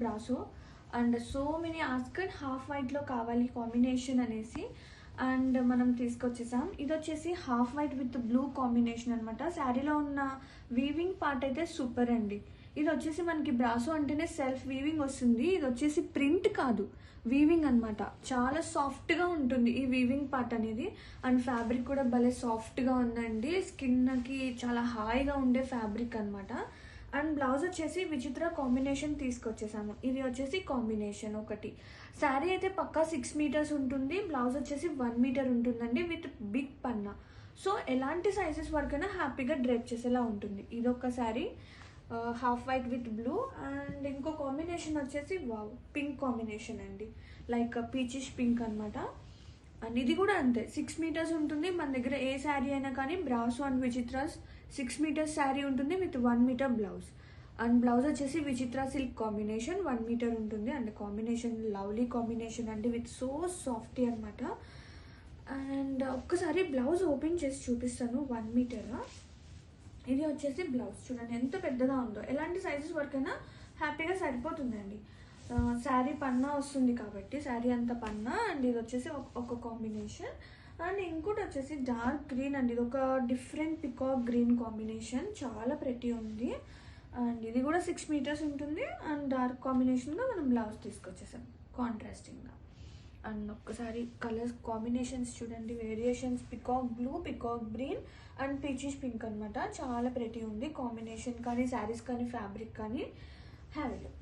Brasso. And so many asked half వైట్లో కావాలి combination అనేసి. అండ్ మనం తీసుకొచ్చేసాం. ఇది వచ్చేసి half white with blue combination అనమాట శారీలో ఉన్న వీవింగ్ పార్ట్ అయితే సూపర్ అండి. ఇది వచ్చేసి మనకి బ్రాసో అంటేనే సెల్ఫ్ వీవింగ్ వస్తుంది. ఇది వచ్చేసి ప్రింట్ కాదు వీవింగ్ అనమాట చాలా సాఫ్ట్గా ఉంటుంది ఈ వీవింగ్ పార్ట్ అనేది. అండ్ ఫ్యాబ్రిక్ కూడా భలే సాఫ్ట్గా ఉందండి. స్కిన్కి చాలా హాయిగా ఉండే ఫ్యాబ్రిక్ అనమాట అండ్ బ్లౌజ్ వచ్చేసి విచిత్ర కాంబినేషన్ తీసుకొచ్చేసాము. ఇది వచ్చేసి కాంబినేషన్ ఒకటి. శారీ అయితే పక్కా సిక్స్ మీటర్స్ ఉంటుంది. బ్లౌజ్ వచ్చేసి వన్ మీటర్ ఉంటుందండి విత్ బిగ్ పన్నా సో ఎలాంటి సైజెస్ వరకైనా హ్యాపీగా డ్రెప్ చేసేలా ఉంటుంది. ఇదొక sari half white with blue and ఇంకో కాంబినేషన్ వచ్చేసి వావ్ పింక్ కాంబినేషన్ అండి. లైక్ పీచిష్ పింక్ అనమాట అండ్ ఇది కూడా అంతే. సిక్స్ మీటర్స్ ఉంటుంది మన దగ్గర ఏ శారీ అయినా కానీ Brasso and Vichitras six metres sari ఉంటుంది with one metre blouse and blouse వచ్చేసి Vichitra silk combination one metre ఉంటుంది. అండ్ కాంబినేషన్ లవ్లీ కాంబినేషన్ అండి విత్ సో సాఫ్టీ అనమాట అండ్ ఒక్కసారి బ్లౌజ్ ఓపెన్ చేసి చూపిస్తాను వన్ మీటర్ ఇది వచ్చేసి బ్లౌజ్ చూడండి ఎంత పెద్దగా ఉందో. ఎలాంటి సైజెస్ వరకైనా హ్యాపీగా సరిపోతుందండి. శారీ పన్నా వస్తుంది కాబట్టి శారీ అంత పన్నా అండ్ ఇది వచ్చేసి ఒక- కాంబినేషన్. అండ్ ఇంకోటి వచ్చేసి డార్క్ గ్రీన్ అండి. ఇది ఒక డిఫరెంట్ పికాక్ గ్రీన్ కాంబినేషన్. చాలా ప్రతి ఉంది. అండ్ ఇది కూడా సిక్స్ మీటర్స్ ఉంటుంది. అండ్ డార్క్ కాంబినేషన్గా మనం బ్లౌజ్ తీసుకొచ్చేసాం. కాంట్రాస్టింగ్గా. అండ్ ఒక్కసారి కలర్స్ కాంబినేషన్స్ చూడండి. Variations peacock blue peacock green and peachish pink అనమాట చాలా ప్రతి ఉంది కాంబినేషన్ కానీ శారీస్ కానీ ఫ్యాబ్రిక్ కానీ. Have look